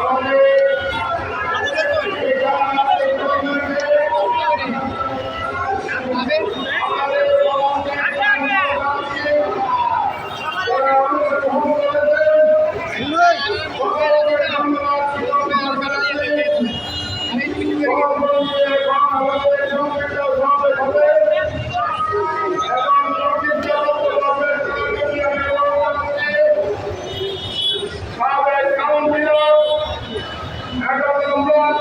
আমাদের এগারো নম্বর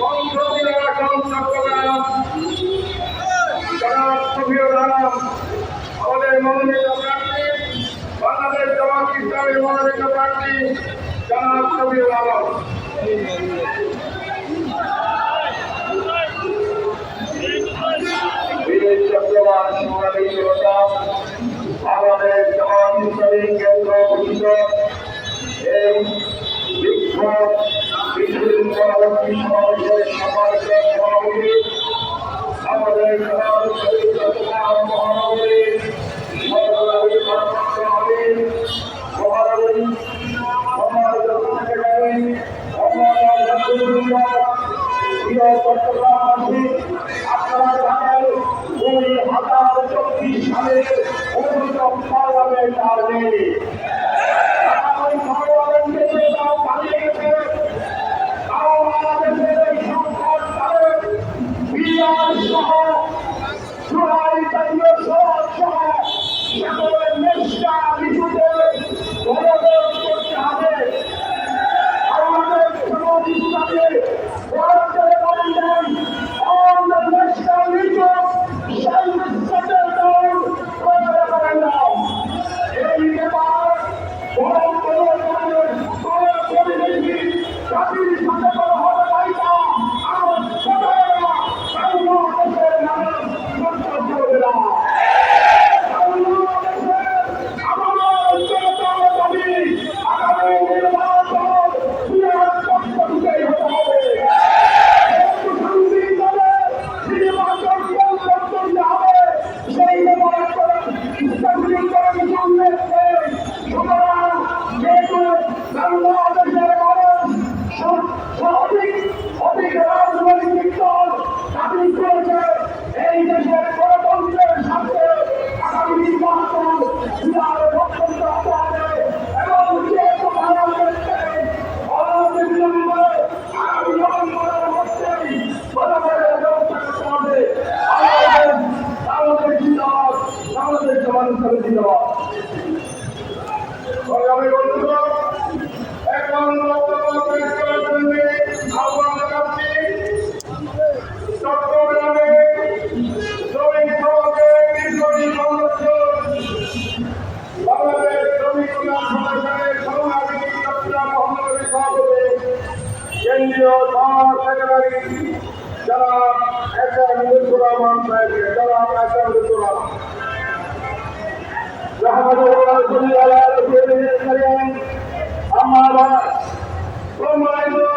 সংসদীয় আসন চট্টগ্রাম জনাব সুফিয় দাম আমাদের মনোনীত প্রার্থী বাংলাদেশ জামাত ইসলামের মনোনীত প্রার্থী জনাব সুফিয় আলম আমাদের যারা আমরা সঙ্গে চলাম رحمه الله جل على رسوله الكريم أما بعد فما إذا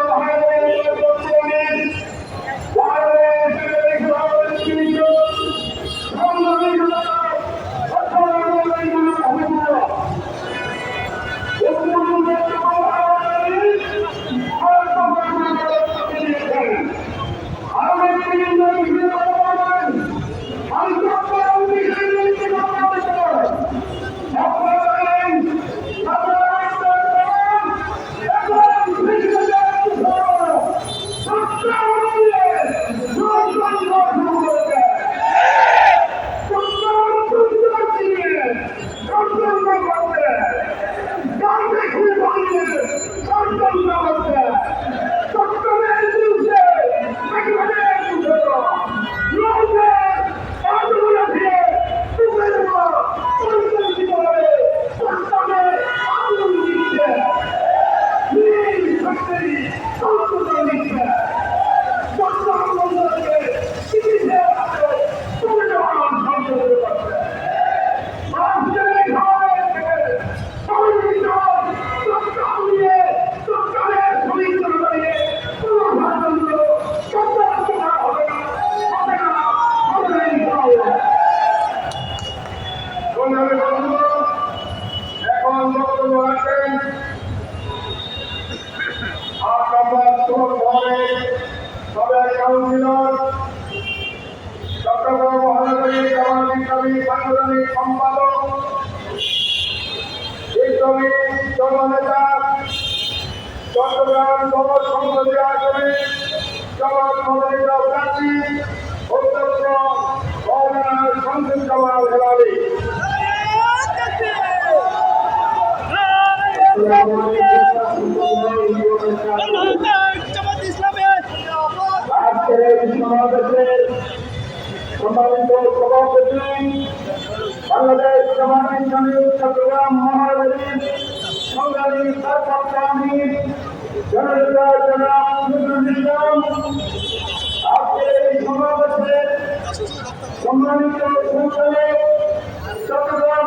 কাউন্সিলর চট্টগ্রাম মহানগরী জনবিপ্লবী সাংগঠনিক সম্পাদক বিপ্লবী জননেতা চট্টগ্রাম নগর সংসদীয় আসনে জগৎ মন্ত্রী প্রার্থী বাংলাদেশ জামাত ইসলামী চট্টগ্রাম মহানগরীর সংগ্রামী আমির জনতা জনাব নজরুল ইসলাম। আজকের এই সমাবেশে সম্মানিত সংসদে চট্টগ্রাম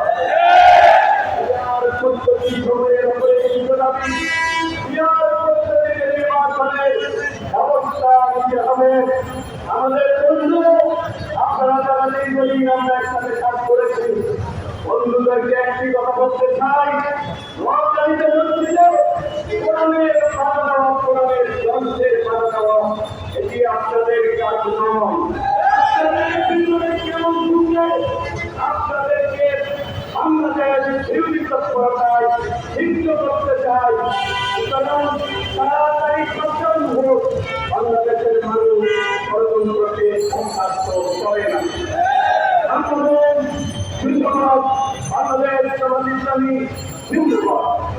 বিরোধী তৎপরতায় সিদ্ধ করতে চাই সুতরাং তাড়াতাড়ি সচেতন হোক বাংলাদেশের মানুষ ষড়যন্ত্রকে সংঘাত করে না আমাদের বাংলাদেশ সমাজ ইসলামী জিন্দাবাদ